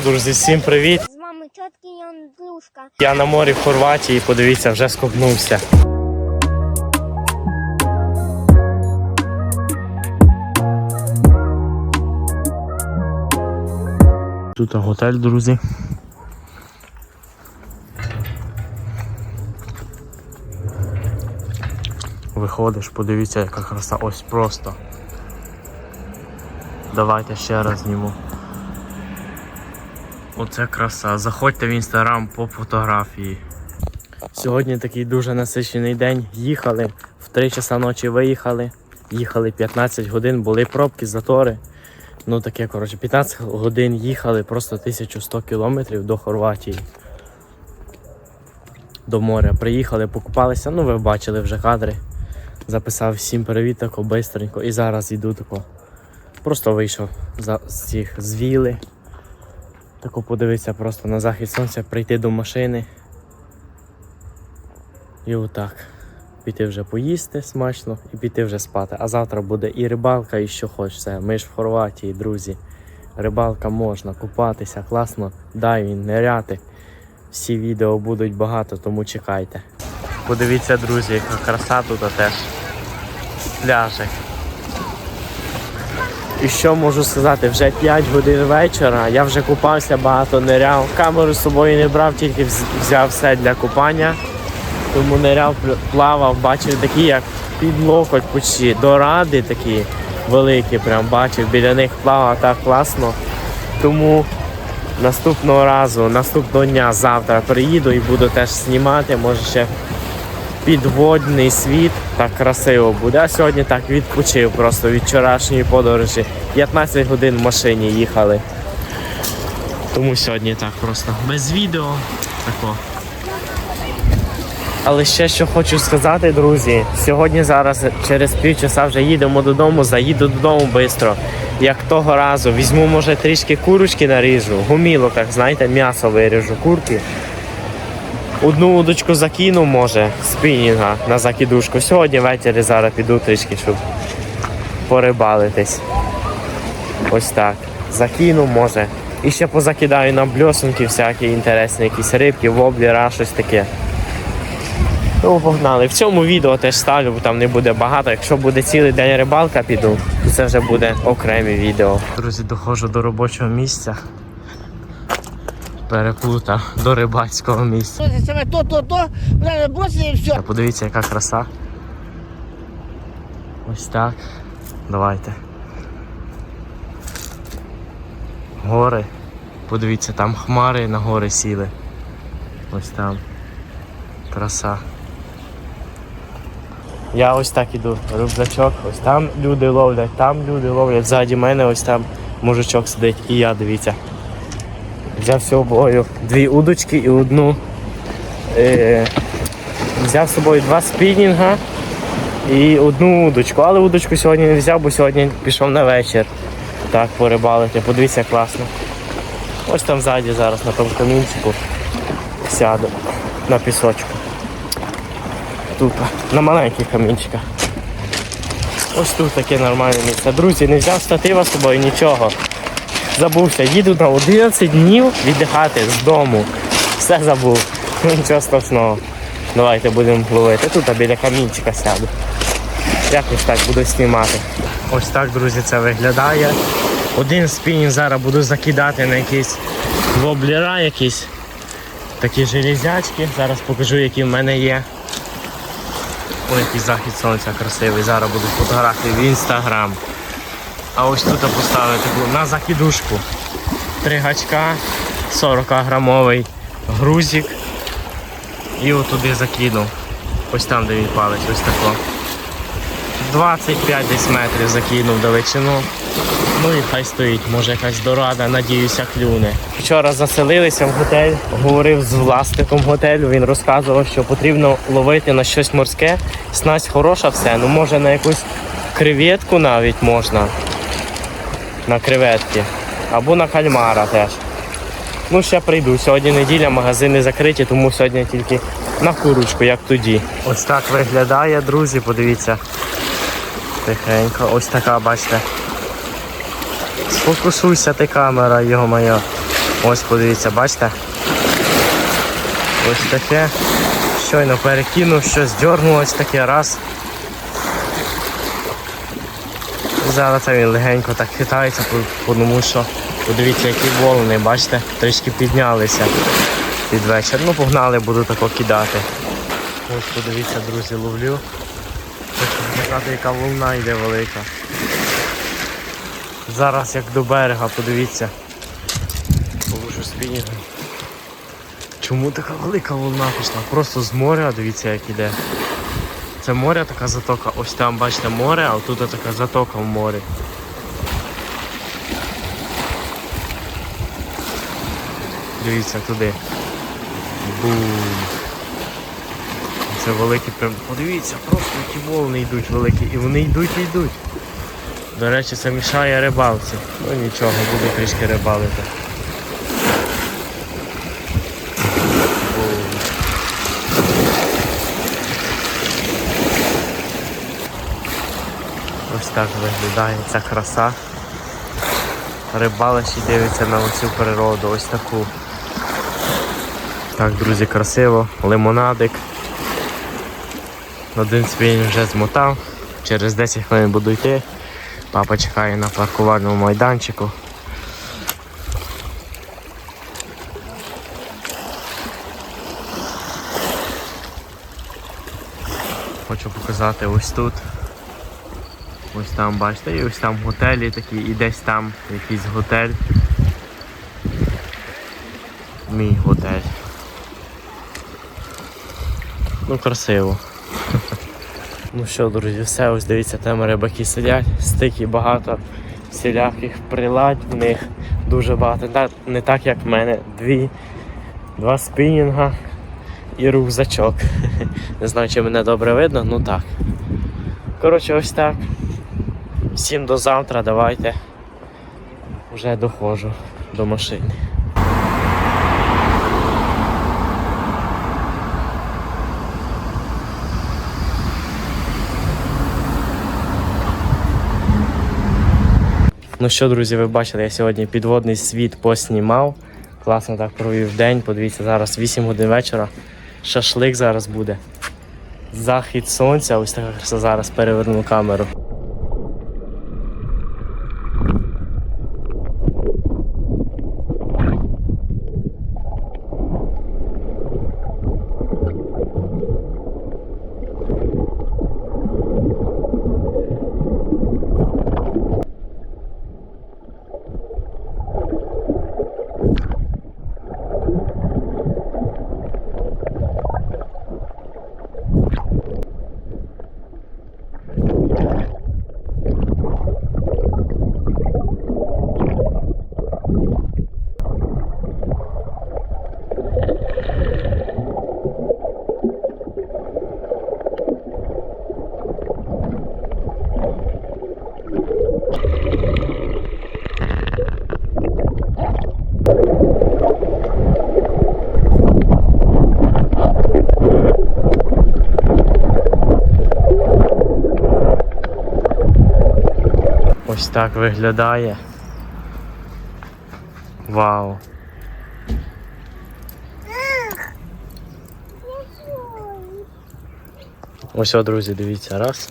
Друзі, всім привіт! З вами тітки Яндрушка. Я на морі в Хорватії, подивіться, вже скопнувся. Тут готель, друзі. Виходиш, подивіться, яка краса. Ось просто. Давайте ще раз зніму. Оце краса. Заходьте в інстаграм по фотографії. Сьогодні такий дуже насичений день. Їхали в 3 часа ночі виїхали. Їхали 15 годин, були пробки, затори. Ну таке, коротше, 15 годин їхали просто 1100 кілометрів до Хорватії. До моря. Приїхали, покупалися. Ну, ви бачили вже кадри. Записав всім привіт тако бистренько. І зараз йду тако. Просто вийшов з цих з віли. Тако подивитися просто на захід сонця, прийти до машини. І отак. Піти вже поїсти смачно і піти вже спати. А завтра буде і рибалка, і що хочеться. Ми ж в Хорватії, друзі. Рибалка можна, купатися, класно, дайвінг, ниряти. Всі відео будуть багато, тому чекайте. Подивіться, друзі, яка краса тут теж. Пляжі. І що можу сказати, вже 5 годин вечора, я вже купався, багато ниряв. Камеру з собою не брав, тільки взяв все для купання. Тому ниряв, плавав, бачив такі, як під локоть почти, доради такі великі, прям бачив, біля них плавав так класно. Тому наступного разу, наступного дня, завтра приїду і буду теж знімати, може ще підводний світ, так красиво буде. А сьогодні так відпочив просто від вчорашньої подорожі. 15 годин в машині їхали. Тому сьогодні так просто без відео. Тако. Але ще що хочу сказати, друзі, сьогодні зараз через півчаса вже їдемо додому, заїду додому швидко. Як того разу візьму, може, трішки курочки наріжу, гуміло, так знаєте, м'ясо виріжу, курки. Одну удочку закину, може, спінінга на закидушку. Сьогодні ввечері зараз піду трішки, щоб порибалитись. Ось так. Закину, може. І ще позакидаю на бльосунки всякі інтересні, якісь рибки, воблера, щось таке. Ну, погнали. В цьому відео теж ставлю, бо там не буде багато. Якщо буде цілий день рибалка, піду, то це вже буде окреме відео. Друзі, доходжу до робочого місця. Переплутав до рибацького місця. Саме то, то, то, бросить і все. Подивіться, яка краса. Ось так. Давайте. Гори. Подивіться, там хмари на гори сіли. Ось там. Краса. Я ось так іду, рюкзачок, ось там люди ловлять, там люди ловлять, ззаді мене ось там мужичок сидить і я, дивіться. Взяв з собою дві удочки і одну. Е, Взяв з собою два спінінга і одну удочку. Але удочку сьогодні не взяв, бо сьогодні пішов на вечір. Так, порибалити. Подивіться, класно. Ось там ззаді зараз на тому камінчику сяду на пісочку. Тут, на маленьких камінчиках. Ось тут таке нормальне місце. Друзі, не взяв штатива з собою, нічого. Забувся, їду на 11 днів віддихати з дому. Все забув. Ну, Нічого страшного. Давайте будемо ловити. Тут а біля камінчика сяду. Якось так буду знімати. Ось так, друзі, це виглядає. Один спінінг зараз буду закидати на якісь воблера, якісь такі железячки. Зараз покажу, які в мене є. Ой, який захід сонця красивий. Зараз будуть фотографії в інстаграм. А ось тут поставити на закидушку. Три гачка, 40 грамовий грузик. І отуди закинув. Ось там, де він палець, ось тако. 25 десь метрів закинув далечину. Ну і хай стоїть, може якась дорада, надіюся, клюне. Вчора заселилися в готель, говорив з власником готелю. Він розказував, що потрібно ловити на щось морське. Снасть хороша все, ну може на якусь креветку навіть можна. На креветки. Або на кальмара теж. Ну, ще прийду. Сьогодні неділя, магазини закриті, тому сьогодні тільки на курочку, як тоді. Ось так виглядає, друзі, подивіться. Тихенько, ось така, бачите. Сфокусуйся ти камера, його моя. Ось подивіться, бачите? Ось таке. Щойно перекинув, щось дьорнулось таке раз. Зараз він легенько так хитається, тому що подивіться, які волни, бачите, трішки піднялися під вечір. Ну погнали, буду тако кидати. Ось подивіться, друзі, ловлю. Хочу показати, яка волна йде велика. Зараз як до берега, подивіться. Положу спінінгом. Чому така велика волна пішла? Просто з моря, дивіться як іде. Це море така затока. Ось там бачите море, а тут така затока в морі. Дивіться туди. Бум. Це великі прям. Подивіться, просто які волни йдуть великі. І вони йдуть і йдуть. До речі, це мішає рибалці. Ну нічого, буду трішки рибалити. Бум. Ось так виглядає ця краса. Рибалиш дивиться на оцю природу, ось таку. Так, друзі, красиво. Лимонадик. Один спінь вже змотав. Через 10 хвилин буду йти. Папа чекає на паркувальному майданчику. Хочу показати ось тут. Ось там, бачите, і ось там готелі такі, і десь там якийсь готель. Мій готель. Ну, красиво. Ну що, друзі, все, ось дивіться, там рибаки сидять, стики багато всіляких приладь в них дуже багато. Не так, як в мене. Дві, два спінінга і рюкзачок. Не знаю, чи мене добре видно, ну так. Коротше, ось так. Всім до завтра, давайте. Вже доходжу до машини. Ну що, друзі, ви бачили, я сьогодні підводний світ поснімав. Класно так провів день. Подивіться, зараз 8 годин вечора. Шашлик зараз буде. Захід сонця, ось така краса зараз переверну камеру. Ось так виглядає. Вау. Ось, о, друзі, дивіться, раз.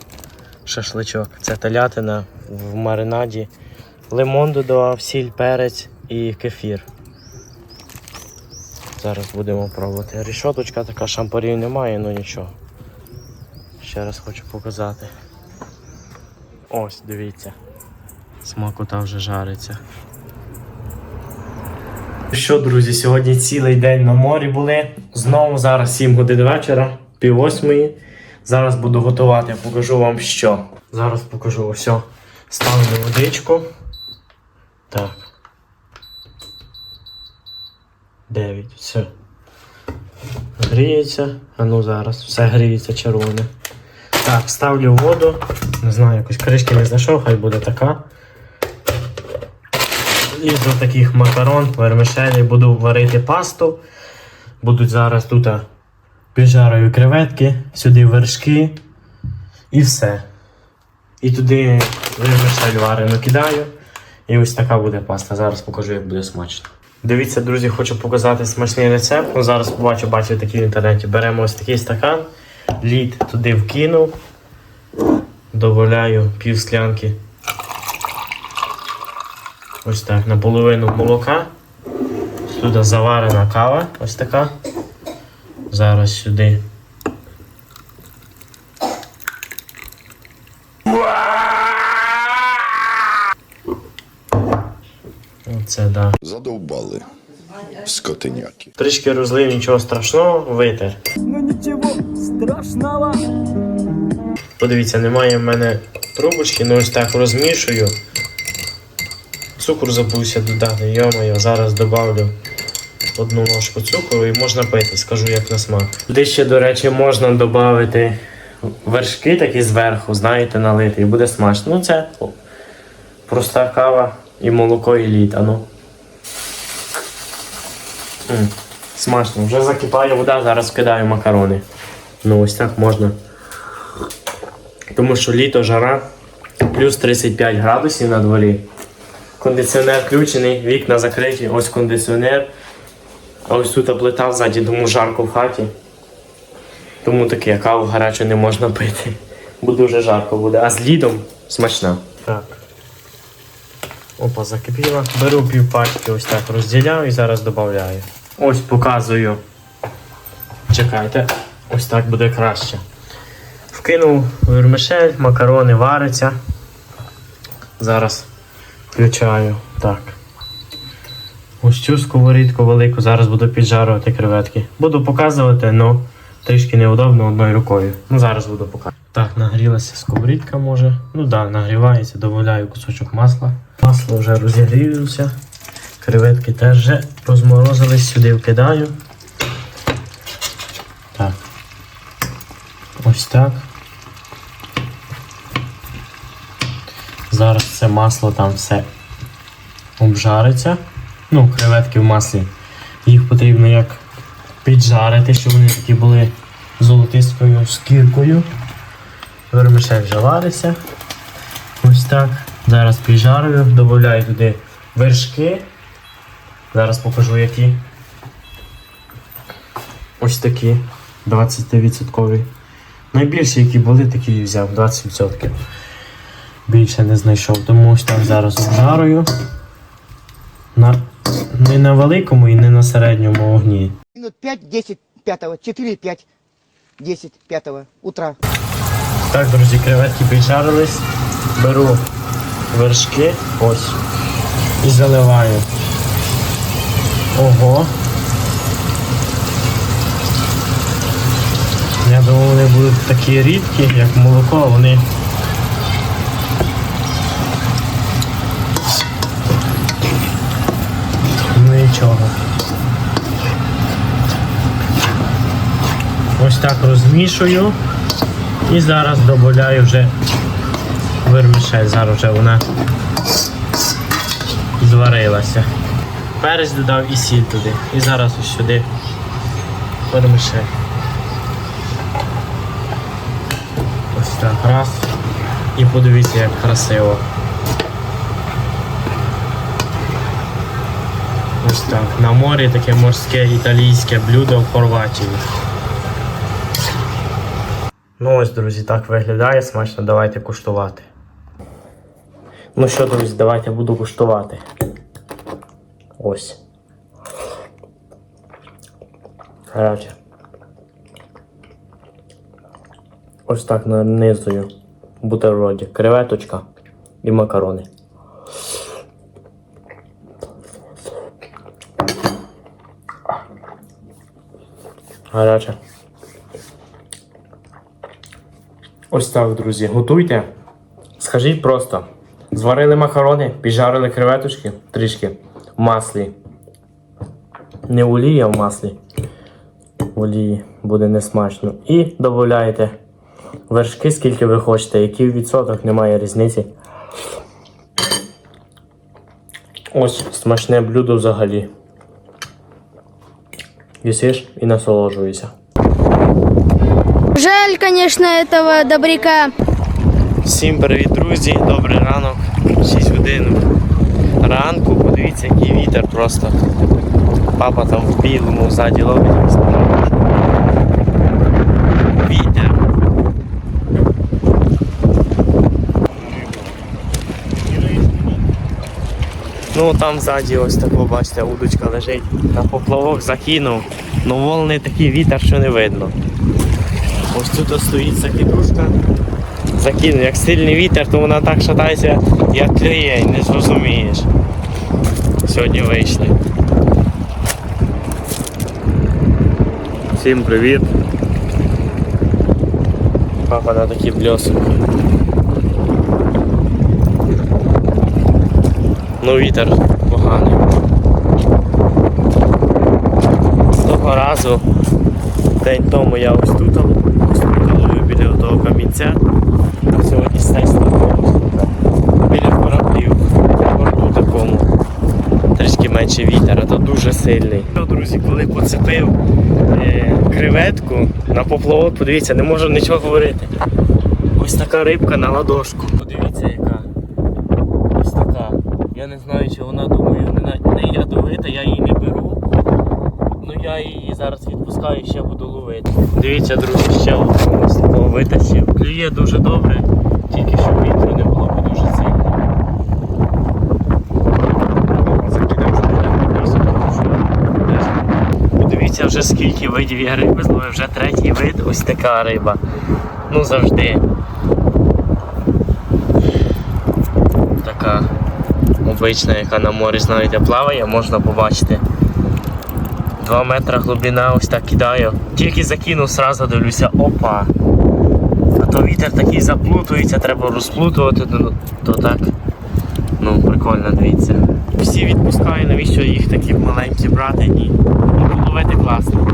Шашличок. Це телятина в маринаді. Лимон додавав, сіль, перець і кефір. Зараз будемо пробувати. Рішоточка така, шампурів немає, ну нічого. Ще раз хочу показати. Ось, дивіться. Смакота вже жариться. Що, друзі, сьогодні цілий день на морі були. Знову зараз 7 годин вечора, пів восьмої. Зараз буду готувати, покажу вам що. Зараз покажу ось. Ставлю водичку. Так. 9. Все. Гріється. А ну зараз. Все гріється червоне. Так, ставлю воду. Не знаю, якось кришки не знайшов, хай буде така. Із таких макарон, вермишелі буду варити пасту. Будуть зараз тут піджарою креветки, сюди вершки і все. І туди вермишель варену кидаю. І ось така буде паста. Зараз покажу, як буде смачно. Дивіться, друзі, хочу показати смачний рецепт. Ну, зараз побачу, бачив такий в інтернеті. Беремо ось такий стакан, лід туди вкинув, додаю пів склянки. Ось так, наполовину молока. Сюди заварена кава, ось така. Зараз сюди. Оце да. Задовбали скотиняки. Трішки розлив, нічого страшного, витер. Ну ничего страшного. Подивіться, немає в мене трубочки, ну ось так розмішую. Цукор забувся додати, йомаю, зараз додавлю одну ложку цукру і можна пити, скажу як на смак. Туди ще, до речі, можна додати вершки такі зверху, знаєте, налити, і буде смачно. Ну це проста кава і молоко, і лід, ну. Смачно, вже закипає вода, зараз кидаю макарони. Ну ось так можна. Тому що літо жара, плюс 35 градусів на дворі. Кондиціонер включений, вікна закриті, ось кондиціонер. А ось тут плита ззаді, тому жарко в хаті. Тому таке каву гарячу не можна пити. Бо дуже жарко буде. А з лідом смачна. Так. Опа, закипіла. Беру пів пачки, ось так розділяю і зараз додаю. Ось показую. Чекайте, ось так буде краще. Вкинув вермишель, макарони варяться. Зараз включаю. Так. Ось цю сковорідку велику, зараз буду піджарювати креветки. Буду показувати, але трішки неудобно одною рукою. Ну зараз буду показувати. Так, нагрілася сковорідка може. Ну так, да, нагрівається, додаю кусочок масла. Масло вже розігрілося. Креветки теж вже розморозились, сюди вкидаю. Так. Ось так. Зараз це масло там все обжариться. Ну, креветки в маслі. Їх потрібно як піджарити, щоб вони такі були золотистою шкіркою. Вермишель вже вариться. Ось так. Зараз піджарую, додаю туди вершки. Зараз покажу які. Ось такі 20%. Найбільші, які були, такі взяв 20%. Більше не знайшов, тому ось так зараз обжарую. На, не на великому і не на середньому вогні. Минут 5-10 пятого, 4-5, 10 пятого утра. Так, друзі, креветки піджарились. Беру вершки, ось, і заливаю. Ого. Я думав, вони будуть такі рідкі, як молоко, вони. Ну нічого. Ось так розмішую. І зараз додаю вже вермишель. Зараз вже вона зварилася. Перець додав і сіль туди. І зараз ось сюди вермишель. Ось так раз. І подивіться, як красиво. Так. На морі таке морське італійське блюдо в Хорватії. Ну ось, друзі, так виглядає смачно, давайте куштувати. Ну що, друзі, давайте буду куштувати. Ось. Гаряче. Ось так нанизую бутерброді. Креветочка і макарони. Гаряче. Ось так, друзі, готуйте. Скажіть просто: зварили макарони, піджарили креветочки трішки в маслі. Не олії, а в маслі. Олії буде несмачно. І додаєте вершки, скільки ви хочете, який відсоток, немає різниці. Ось смачне блюдо взагалі. Їсиш і насолоджуєшся. Жаль, конечно, этого добряка. Всім привіт, друзі! Добрий ранок, 6 годин ранку, подивіться, який вітер просто. Папа там в білому ззаді ловить. Вітер. Ну там ззаді ось тако, бачите, удочка лежить. На поплавок закинув. Ну волни такий вітер, що не видно. Ось тут стоїть закидушка. Закинув, як сильний вітер, то вона так шатається, як клеє, і не зрозумієш. Сьогодні вийшли. Всім привіт. Папа на такі бльосинки. Ну вітер поганий. Того разу, день тому я ось тут, ловив біля того камінця. А сьогодні стець біля кораблів, в порту такому. Трішки менше вітер, а то дуже сильний. Друзі, коли поцепив е, креветку на поплавок, подивіться, не можу нічого говорити. Ось така рибка на ладошку. Подивіться яка. Ось така. Я не знаю, чи вона думаю, не, на- не ядовита, я її не беру. Ну я її зараз відпускаю і ще буду ловити. Дивіться, друзі, ще ось такого витащив. Клює дуже добре, тільки щоб вітру не було, бо дуже сильно. Подивіться вже скільки видів я риби зловив, вже третій вид, ось така риба. Ну завжди. Така обична, яка на морі, знаєте, плаває, можна побачити. Два метри глибина, ось так кидаю. Тільки закинув, сразу дивлюся, опа. А то вітер такий заплутується, треба розплутувати, то, то так. Ну, прикольно, дивіться. Всі відпускаю, навіщо їх такі маленькі брати? Ну, ловити класно.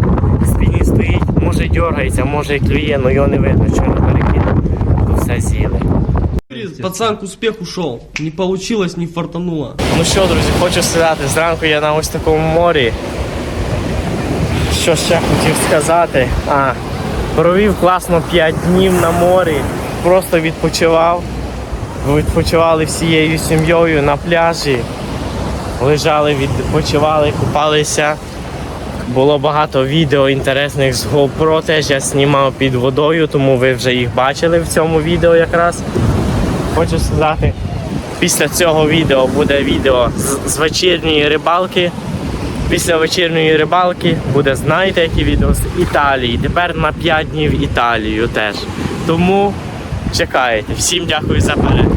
Спільний стоїть, може дергається, може і клює, але його не видно, що не перекинув. То все з'їли. Пацан к успеху шел. Не получилось, не фартануло. Ну що, друзі, хочу сказати, зранку я на ось такому морі. Що ще хотів сказати? А, провів класно 5 днів на морі, просто відпочивав. Відпочивали всією сім'єю на пляжі. Лежали, відпочивали, купалися. Було багато відео інтересних з GoPro, теж я знімав під водою, тому ви вже їх бачили в цьому відео якраз. Хочу сказати, Після цього відео буде відео з, з вечірньої рибалки. Після вечірньої рибалки буде, знаєте, які відео з Італії. Тепер на 5 днів Італію теж. Тому чекайте. Всім дякую за перегляд.